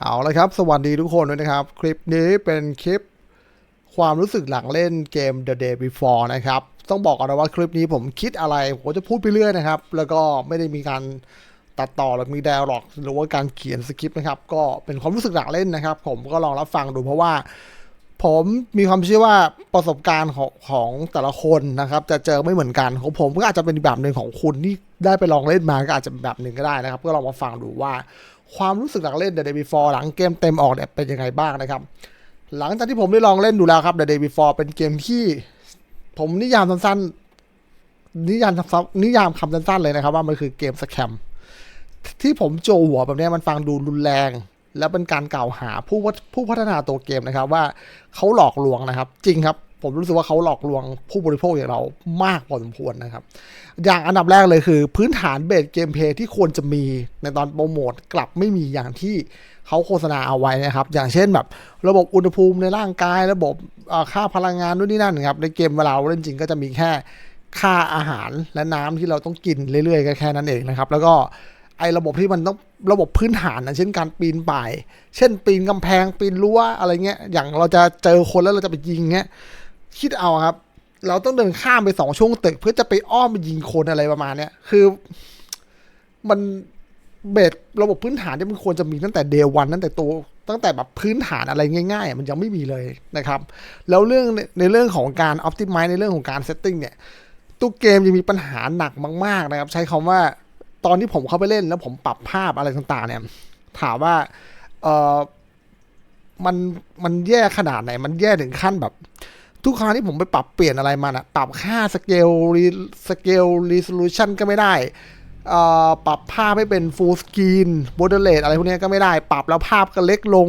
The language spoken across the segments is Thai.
เอาละครับ สวัสดีทุกคนด้วยนะครับ คลิปนี้เป็นคลิปความรู้สึกหลังเล่นเกม The Day Before นะครับ ต้องบอกก่อนนะว่าคลิปนี้ผมคิดอะไร ผมจะพูดไปเรื่อยนะครับ แล้วก็ไม่ได้มีการตัดต่อหรือมี d ด a l ล็อก หรือว่าการเขียนสคริปต์นะครับ ก็เป็นความรู้สึกหลังเล่นนะครับ ผมก็ลองรับฟังดูเพราะว่า ผมมีความเชื่อว่าประสบการณ์ของของแต่ละคนนะครับ จะเจอไม่เหมือนกันของผมก็อาจจะเป็นแบบหนึ่งของคุณที่ได้ไปลองเล่นมาก็อาจจะแบบหนึ่งก็ได้นะครับ ก็ลองมาฟังดูว่า ความรู้สึกหลังเล่น The Day Before หลังเกมเต็มออกเนี่ยเป็นยังไงบ้างนะครับ หลังจากที่ผมได้ลองเล่นดูแล้วครับ The Day Before เป็นเกมที่ ผมนิยามสั้นๆ นิยามนิยามคำสั้นๆเลยนะครับ ว่ามันคือเกมสแคมที่ผมโจหัวแบบนี้มันฟังดูรุนแรง แล้วเป็นการกล่าวหาผู้ผู้พัฒนาตัวเกมนะครับ ว่าเขาหลอกลวงนะครับ จริงครับ ผมรู้สึกว่าเขาหลอกลวงผู้บริโภคอย่างเรามากพอสมควรนะครับ อย่างอันดับแรกเลยคือ พื้นฐานเบสเกมเพย์ที่ควรจะมีในตอนโปรโมทกลับไม่มีอย่างที่เขาโฆษณาเอาไว้นะครับ อย่างเช่นแบบ ระบบอุณหภูมิในร่างกาย ระบบค่าพลังงานนู่นนี่นั่นนะครับในเกมเวลาเราเล่นจริงก็จะมีแค่ค่าอาหารและน้ำที่เราต้องกินเรื่อยๆก็แค่นั้นเองนะครับ แล้วก็ไอ้ระบบที่มันต้องระบบพื้นฐานนะเช่นการปีนป่าย เช่นปีนกำแพงปีนรั้วอะไรเงี้ยอย่างเราจะเจอคนแล้วเราจะไปยิงเงี้ย คิดเอาครับ เราต้องเดินข้ามไปสองช่วงตึก เพื่อจะไปอ้อมไปยิงคนอะไรประมาณเนี้ยคือ มันเบสระบบพื้นฐานที่มันควรจะมีตั้งแต่เดวันตั้งแต่ตัวตั้งแต่แบบพื้นฐานอะไรง่ายๆ มันยังไม่มีเลยนะครับ แล้วเรื่องในในเรื่องของการ optimize ในเรื่องของการ setting เนี่ยตัวเกมยังมีปัญหาหนักมาก ๆ นะครับ ใช้คำว่าตอนที่ผมเข้าไปเล่นแล้วผมปรับภาพอะไรต่างๆ เนี่ย ถามว่าเออมันมันแย่ขนาดไหน มันแย่ถึงขั้นแบบ ทุกครั้งที่ผมไปปรับเปลี่ยนอะไรมันอะปรับค่าสเกลสเกลรีโซลูชันก็ไม่ได้ปรับภาพให้เป็นฟูลสกรีนบ o เ d เล e อะไรพวกนี้ก็ไม่ได้ ปรับแล้วภาพก็เล็กลง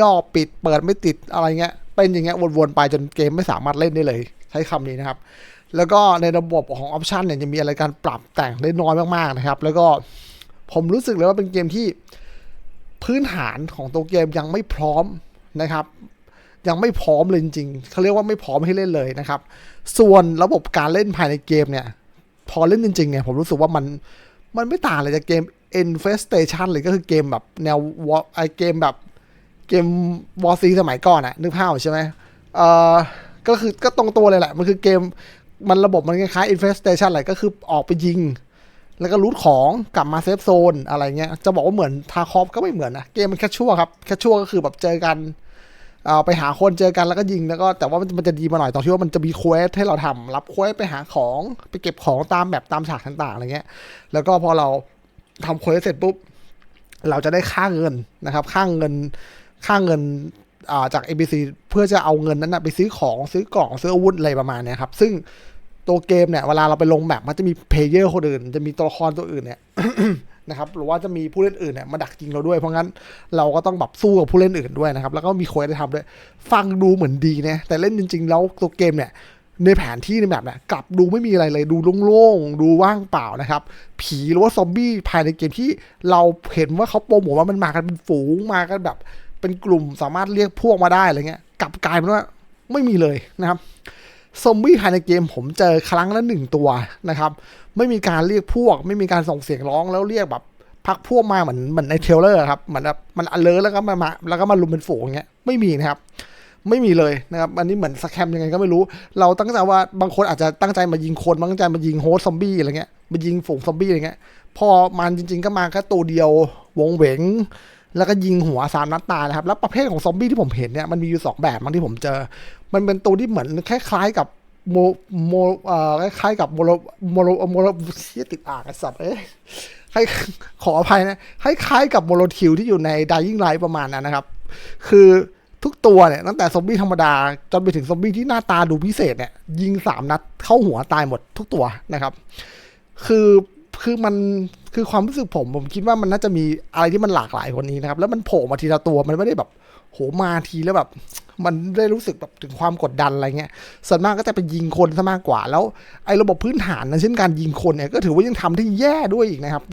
ย่อปิดเปิดไม่ติดอะไรเงี้ย เป็นอย่างเงี้ยวนๆไปจนเกมไม่สามารถเล่นได้เลย ใช้คำนี้นะครับ แล้วก็ในระบบของออปชันเนี่ยจะมีอะไรการปรับแต่งได้น้อยมากๆนะครับ แล้วก็ผมรู้สึกเลยว่าเป็นเกมที่พื้นฐานของตัวเกมยังไม่พร้อมนะครับ ยังไม่พร้อมเลยจริงๆเขาเรียกว่าไม่พร้อมให้เล่นเลยนะครับ ส่วนระบบการเล่นภายในเกมเนี่ย พอเล่นจริงๆเนี่ยผมรู้สึกว่ามันมันไม่ต่างเลยจากเกม Infestation เลยก็คือเกมแบบแนววอไอเกมแบบเกมวอซีสมัยก่อนอะนึกภาพใช่ไหมเอ่อก็คือก็ตรงตัวเลยแหละ มันคือเกมมันระบบมันคล้ายๆ Infestation อะไรก็คือออกไปยิง แล้วก็รูทของกลับมาเซฟโซนอะไรเงี้ย จะบอกว่าเหมือนทาคอฟก็ไม่เหมือนนะ เกมมันแค่ชั่วครับ แค่ชั่วก็คือแบบเจอกัน เอาไปหาคนเจอกันแล้วก็ยิงแล้วก็แต่ว่ามันจะดีมาหน่อยตรงที่ว่ามันจะมีเควสให้เราทำรับเควสไปหาของไปเก็บของตามแบบตามฉากต่างๆอะไรเงี้ย แล้วก็พอเราทำเควสเสร็จปุ๊บเราจะได้ค่าเงินนะครับ ค่าเงินค่าเงินาจาก ABC เพื่อจะเอาเงินนั้นนะไปซื้อของซื้อกล่องซื้ออาวุธอะไรประมาณนี้ครับ ซึ่งตัวเกมเนี่ยเวลาเราไปลงแบบมันจะมีเพลเยอร์คนอื่น จะมีตัวละครตัวอื่นเนี่ย นะครับหรือว่าจะมีผู้เล่นอื่นเนี่ยมาดักยิงเราด้วยเพราะงั้นเราก็ต้องแบบสู้กับผู้เล่นอื่นด้วยนะครับแล้วก็มีเควสให้ทำด้วยฟังดูเหมือนดีนะแต่เล่นจริง ๆ แล้วตัวเกมเนี่ยในแผนที่ในแบบเนี่ยกลับดูไม่มีอะไรเลยดูโล่งๆดูว่างเปล่านะครับ ผีหรือว่าซอมบี้ภายในเกมที่เราเห็นว่าเขาโปรโมทว่ามันมากันเป็นฝูงมากันแบบ เป็นกลุ่มสามารถเรียกพวกมาได้อะไรเงี้ยกลับกลายเป็นว่าไม่มีเลยนะครับ ซอมบี้ภายในเกมผมเจอครั้งละหนึ่งตัวนะครับ ไม่มีการเรียกพวก ไม่มีการส่งเสียงร้องแล้วเรียกแบบพักพวกมาเหมือนเหมือนในเทลเลอร์ครับเหมือนแบบมันอเลอร์แล้วก็มามาแล้วก็มาลุมเป็นฝูงอย่างเงี้ยไม่มีนะครับ ไม่มีเลยนะครับอันนี้เหมือนสแคมยังไงก็ไม่รู้ เราตั้งใจว่าบางคนอาจจะตั้งใจมายิงคนบางใจมายิงโฮสซอมบี้อะไรเงี้ยมายิงฝูงซอมบี้อะไรเงี้ยพอมันจริง ๆ ก็มาแค่ตัวเดียววงเหวง แล้วก็ยิงหัวสามนัดตายนะครับ แล้วประเภทของซอมบี้ที่ผมเห็นเนี่ยมันมีอยู่สองแบบมั้งที่ผมเจอ มันเป็นตัวที่เหมือนคล้ายๆกับโมโมเอ่อคล้ายๆกับโมโลโมโลโมโลเชี่ยติดอ่างไอสัตว์เอ้ยคล้ายขออภัยนะคล้ายๆกับโมโลทิวที่อยู่ใน Dying Light ประมาณนั้นนะครับ คือทุกตัวเนี่ยตั้งแต่ซอมบี้ธรรมดาจนไปถึงซอมบี้ที่หน้าตาดูพิเศษเนี่ยยิงสามนัดเข้าหัวตายหมดทุกตัวนะครับ คือ คือมันคือความรู้สึกผม ผมคิดว่ามันน่าจะมีอะไรที่มันหลากหลายกว่านี้นะครับ แล้วมันโผล่มาทีละตัวมันไม่ได้แบบ โหมาทีแล้วแบบ มันได้รู้สึกแบบถึงความกดดันอะไรเงี้ยส่วนมากก็จะไปยิงคนซะมากกว่า แล้วไอ้ระบบพื้นฐานนะเช่นการยิงคนเนี่ยก็ถือว่ายังทำได้แย่ด้วยอีกนะครับ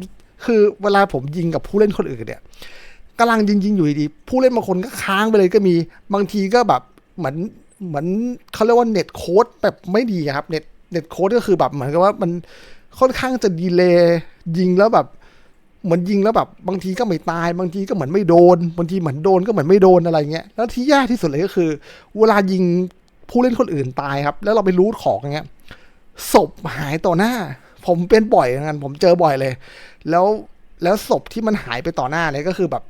คือเวลาผมยิงกับผู้เล่นคนอื่นเนี่ยกำลังยิงยิงอยู่ดีผู้เล่นบางคนก็ค้างไปเลยก็มีบางทีก็แบบเหมือนเหมือนเขาเรียกว่าเน็ตโค้ดแบบไม่ดีครับเน็ตเน็ตโค้ดก็คือแบบเหมือนกับว่ามัน ค่อนข้างจะดีเลย์ยิงแล้วแบบเหมือนยิงแล้วแบบ บางทีก็ไม่ตาย บางทีก็เหมือนไม่โดน บางทีเหมือนโดนก็เหมือนไม่โดนอะไรเงี้ยแล้วที่ยากที่สุดเลยก็คือ เวลายิงผู้เล่นคนอื่นตายครับ แล้วเราไปรูทของอย่างเงี้ยศพหายต่อหน้า ผมเป็นบ่อยเหมือนกันผมเจอบ่อยเลย แล้วแล้วศพที่มันหายไปต่อหน้าเนี่ยก็คือแบบ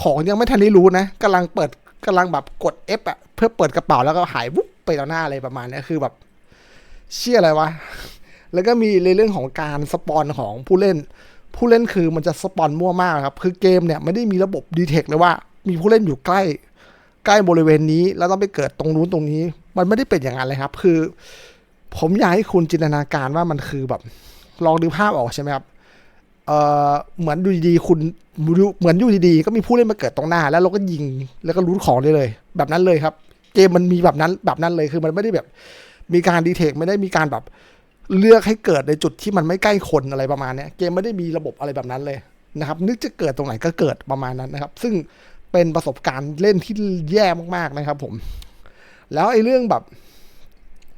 ของยังไม่ทันได้รู้นะกำลังเปิดกำลังแบบกด F อะเพื่อเปิดกระเป๋าแล้วก็หายวุบไปต่อหน้าอะไรประมาณนี้คือแบบ เชี่ยอะไรวะ แล้วก็มีในเรื่องของการสปอนของผู้เล่น ผู้เล่นคือมันจะสปอนมั่วมากครับ คือเกมเนี่ยไม่ได้มีระบบดีเทคเลยว่า มีผู้เล่นอยู่ใกล้ ใกล้บริเวณนี้ แล้วต้องไปเกิดตรงนู้นตรงนี้ มันไม่ได้เป็นอย่างนั้นเลยครับ คือ ผมอยากให้คุณจินตนาการว่ามันคือแบบ ลองดูภาพออกใช่ไหมครับเอ่อเหมือนดูดีๆคุณเหมือนอยู่ดีๆก็มีผู้เล่นมาเกิดตรงหน้า แล้วเราก็ยิงแล้วก็รูทของได้เลย แบบนั้นเลยครับ เกมมันมีแบบนั้นแบบนั้นเลยคือมันไม่ได้แบบ มีการดีเทคไม่ได้มีการแบบ เลือกให้เกิดในจุดที่มันไม่ใกล้คนอะไรประมาณนี้เกมไม่ได้มีระบบอะไรแบบนั้นเลยนะครับ นึกจะเกิดตรงไหนก็เกิดประมาณนั้นนะครับ ซึ่งเป็นประสบการณ์เล่นที่แย่มากๆนะครับ ผม แล้วไอ้เรื่องแบบ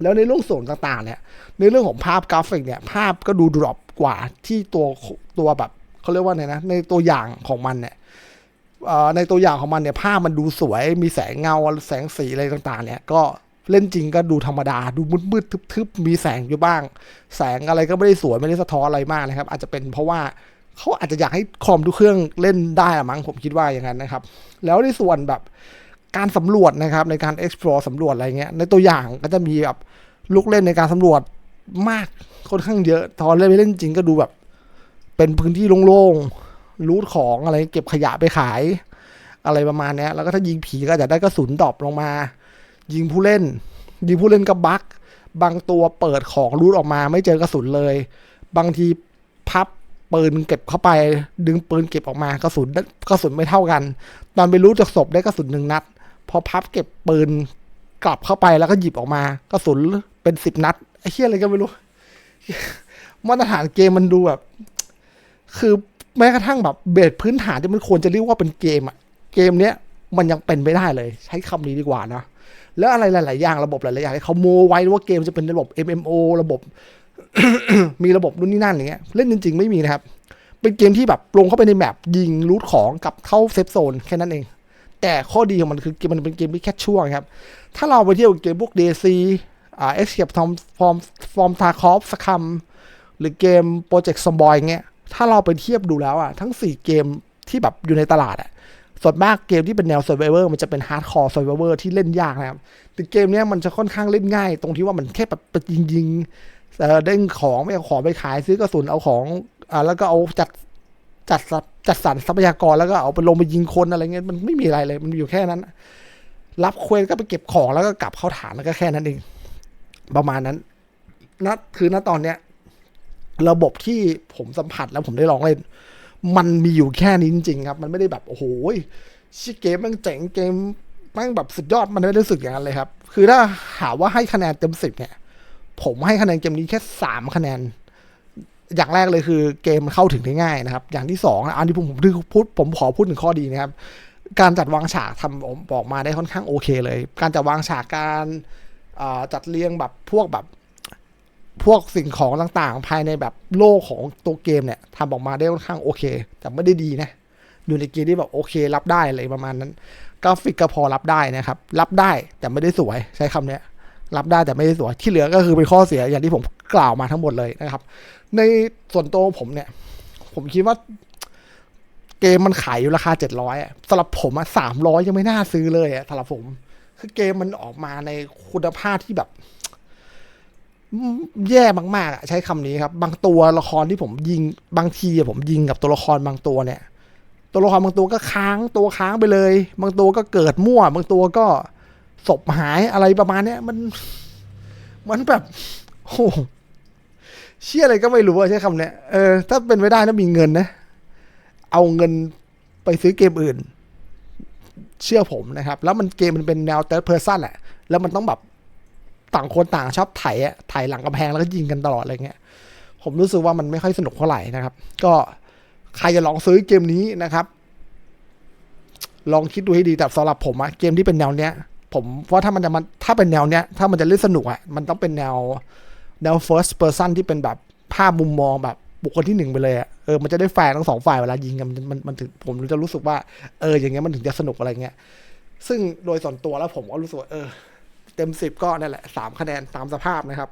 แล้วในเรื่องส่วนต่างๆเนี่ยในเรื่องของภาพกราฟิกเนี่ย ภาพก็ดูดรอปกว่าที่ตัวตัวแบบเขาเรียกว่าไงนะ ในตัวอย่างของมันเนี่ยในตัวอย่างของมันเนี่ยภาพมันดูสวยมีแสงเงาแสงสีอะไรต่าง ๆ เนี่ยก็ เล่นจริงก็ดูธรรมดา ดูมืดๆทึบๆมีแสงอยู่บ้าง แสงอะไรก็ไม่ได้สวยไม่ได้สะท้อนอะไรมากนะครับ อาจจะเป็นเพราะว่าเขาอาจจะอยากให้คอมทุกเครื่องเล่นได้ละมั้งผมคิดว่าอย่างนั้นนะครับ แล้วในส่วนแบบการสำรวจนะครับในการ explore สำรวจอะไรเงี้ย ในตัวอย่างก็จะมีแบบลูกเล่นในการสำรวจมากค่อนข้างเยอะตอนเล่นไปเล่นจริงก็ดูแบบ เป็นพื้นที่โล่งๆรูทของอะไรเก็บขยะไปขาย อะไรประมาณนี้แล้วก็ถ้ายิงผีก็จะได้กระสุนดรอปลงมา ยิงผู้เล่น ยิงผู้เล่นก็บั๊กบางตัวเปิดของรูดออกมาไม่เจอกระสุนเลย บางทีพับปืนเก็บเข้าไป ดึงปืนเก็บออกมากระสุนกระสุนไม่เท่ากัน ตอนไปรู้จากศพได้กระสุนหนึ่งนัด พอพับเก็บปืนกลับเข้าไปแล้วก็หยิบออกมากระสุนเป็นสิบนัดไอ้เหี้ยอะไรก็ไม่รู้มาตรฐานเกมมันดูแบบ คือแม้กระทั่งแบบเบสพื้นฐานที่มันควรจะเรียกว่าเป็นเกมอะเกมเนี้ยมันยังเป็นไม่ได้เลย ใช้คำนี้ดีกว่านะ แล้วอะไรหลาย ๆ อย่างระบบหลาย ๆ อย่างเขาโมไว้ว่าเกมจะเป็นระบบ MMO ระบบ มีระบบนู่นนี่นั่นอย่างเงี้ยเล่นจริง ๆ ไม่มีนะครับ เป็นเกมที่แบบลงเข้าไปในแมปยิงรูทของกับเข้าเซฟโซนแค่นั้นเอง แต่ข้อดีของมันคือมันเป็นเกมที่แค่ช่วงครับ ถ้าเราไปเที่ยวเกมพวก DC อ่า Escape from from from Tarkov สักคำหรือเกม Project Zomboid เงี้ยถ้าเราไปเทียบดูแล้วอะทั้ง 4 เกมที่แบบอยู่ในตลาดอะ ส่วนมากเกมที่เป็นแนว Survivor มันจะเป็น Hardcore Survivor ที่เล่นยากนะครับ แต่เกมนี้มันจะค่อนข้างเล่นง่าย ตรงที่ว่ามันแค่แบบไปยิงยิงเด้งของไม่เอาของไปขายซื้อกระสุนเอาของอ่าแล้วก็เอาจัดจัดจัดสรรทรัพยากรแล้วก็เอาไปลงไปยิงคนอะไรเงี้ยมันไม่มีอะไรเลยมันอยู่แค่นั้น รับเควสก็ไปเก็บของแล้วก็กลับเข้าฐานแล้วก็แค่นั้นเองประมาณนั้นณคือณตอนเนี้ย ระบบที่ผมสัมผัสแล้วผมได้ลองเล่น มันมีอยู่แค่นี้จริงๆครับ มันไม่ได้แบบโอ้โหชิเกมมันเจ๋งเกมม่งแบบสุดยอดมันไม่ได้รู้สึกอย่างนั้นเลยครับ คือถ้าหาว่าให้คะแนนเต็มสิบเนี่ย ผมให้คะแนนเกมนี้แค่สามคะแนน อย่างแรกเลยคือเกมเข้าถึงได้ง่ายนะครับ อย่างที่สองอันที่ผมผมพูดผมขอพูดถึงข้อดีนะครับ การจัดวางฉากทำผมบอกมาได้ค่อนข้างโอเคเลย การจัดวางฉากการจัดเรียงแบบพวกแบบ พวกสิ่งของต่างๆ ภายในแบบโลกของตัวเกมเนี่ยทำออกมาได้ค่อนข้างโอเค แต่ไม่ได้ดีนะ อยู่ในเกมที่แบบโอเครับได้อะไรประมาณนั้น กราฟิกก็พอรับได้นะครับ รับได้แต่ไม่ได้สวยใช้คำเนี้ยรับได้แต่ไม่ได้สวยที่เหลือก็คือเป็นข้อเสียอย่างที่ผมกล่าวมาทั้งหมดเลยนะครับ ในส่วนตัวผมเนี่ย ผมคิดว่าเกมมันขายอยู่ราคาเจ็ดร้อยสำหรับผมอะสามร้อยยังไม่น่าซื้อเลยอะสำหรับผม คือเกมมันออกมาในคุณภาพที่แบบ แย่มากๆอะใช้คำนี้ครับ บางตัวละครที่ผมยิงบางทีผมยิงกับตัวละครบางตัวเนี่ย ตัวละครบางตัวก็ค้างตัวค้างไปเลย บางตัวก็เกิดมั่ว บางตัวก็ศพหายอะไรประมาณเนี้ยมันมันแบบโอ้โหเชื่ออะไรก็ไม่รู้ใช้คำเนี้ยเออถ้าเป็นไปได้นะมีเงินนะ เอาเงินไปซื้อเกมอื่น เชื่อผมนะครับ แล้วมันเกมมันเป็นแนว third person แหละแล้วมันต้องแบบ ต่างคนต่างชอบไถอะไถหลังกำแพงแล้วก็ยิงกันตลอดอะไรเงี้ย ผมรู้สึกว่ามันไม่ค่อยสนุกเท่าไหร่นะครับ ก็ใครจะลองซื้อเกมนี้นะครับ ลองคิดดูให้ดีแต่สำหรับผมอะเกมที่เป็นแนวเนี้ย ผมว่าถ้ามันจะมันถ้าเป็นแนวเนี้ย ถ้ามันจะเล่นสนุกอะมันต้องเป็นแนวแนว first person ที่เป็นแบบภาพมุมมองแบบบุคคลที่หนึ่งไปเลยอะเออมันจะได้แฟร์ทั้งสองฝ่ายเวลายิงกันมันมันมันถึงผมจะรู้สึกว่าเอออย่างเงี้ยมันถึงจะสนุกอะไรเงี้ยซึ่งโดยส่วนตัวแล้วผมก็รู้สึกว่าเออ เต็มสิบก็นั่นแหละสามคะแนนตามสภาพนะครับ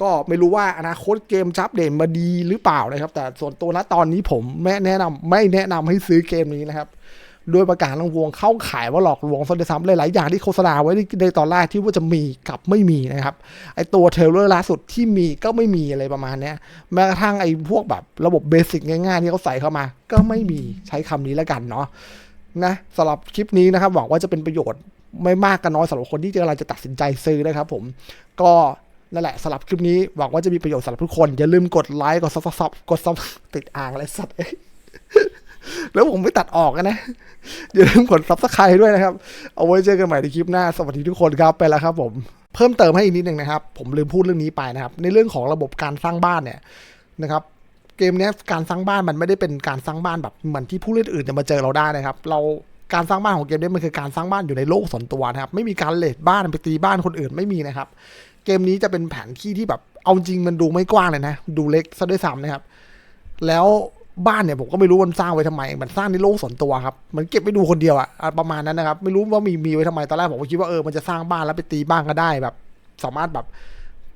ก็ไม่รู้ว่าอนาคตเกมจับเด่นมาดีหรือเปล่านะครับ แต่ส่วนตัวณตอนนี้ผมไม่แนะนำไม่แนะนำให้ซื้อเกมนี้นะครับโดยประกาศรางวงเข้าขายว่าหลอกลวงซะด้วยซ้ำหลายๆอย่างที่โฆษณาไว้ในตอนแรกที่ว่าจะมีกับไม่มีนะครับ ไอตัวเทเลอร์ล่าสุดที่มีก็ไม่มีอะไรประมาณนี้แม้กระทั่งไอพวกแบบระบบเบสิกง่ายๆที่เขาใส่เข้ามา ก็ไม่มีใช้คำนี้แล้วกันเนาะนะสำหรับคลิปนี้นะครับหวังว่าจะเป็นประโยชน์ ไม่มากก็น้อยสำหรับคนที่กำลังจะตัดสินใจซื้อนะครับผมก็นั่นแหละสำหรับคลิปนี้หวังว่าจะมีประโยชน์สำหรับทุกคน อย่าลืมกดไลค์กดซับซับกดซับติดอ่างอะไรสัตว์แล้วผมไม่ตัดออกนะอย่าลืมกดซับสไครต์ด้วยนะครับ เอาไว้เจอกันใหม่ในคลิปหน้า สวัสดีทุกคนครับไปแล้วครับผมเพิ่มเติมให้อีกนิดหนึ่งนะครับ ผมลืมพูดเรื่องนี้ไปนะครับ ในเรื่องของระบบการสร้างบ้านเนี่ยนะครับเกมนี้การสร้างบ้านมันไม่ได้เป็นการสร้างบ้านแบบเหมือนที่ผู้เล่นอื่นจะมาเจอเราได้นะครับ เรา การสร้างบ้านของเกมนี้มันคือการสร้างบ้านอยู่ในโลกส่วนตัวนะครับ ไม่มีการเลดบ้านไปตีบ้านคนอื่นไม่มีนะครับ เกมนี้จะเป็นแผนที่ที่แบบเอาจริงมันดูไม่กว้างเลยนะ ดูเล็กซะด้วยซ้ำนะครับ แล้วบ้านเนี่ยผมก็ไม่รู้มันสร้างไว้ทำไม มันสร้างในโลกส่วนตัวครับ มันเก็บไปดูคนเดียวอะอะประมาณนั้นนะครับ ไม่รู้ว่ามีมีไว้ทำไม ตอนแรกผมก็คิดว่าเออ มันจะสร้างบ้านแล้วไปตีบ้านก็ได้แบบ สามารถแบบ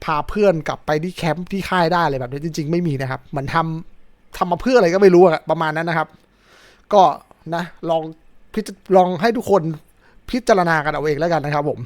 พาเพื่อนกลับไปที่แคมป์ที่ค่ายได้อะไรแบบนี้จริง ๆ ไม่มีนะครับ มันทำทำมาเพื่ออะไรก็ไม่รู้อะประมาณนั้นนะครับ ก็นะลอง พิจลองให้ทุกคนพิจารณากันเอาเองแล้วกันนะครับผม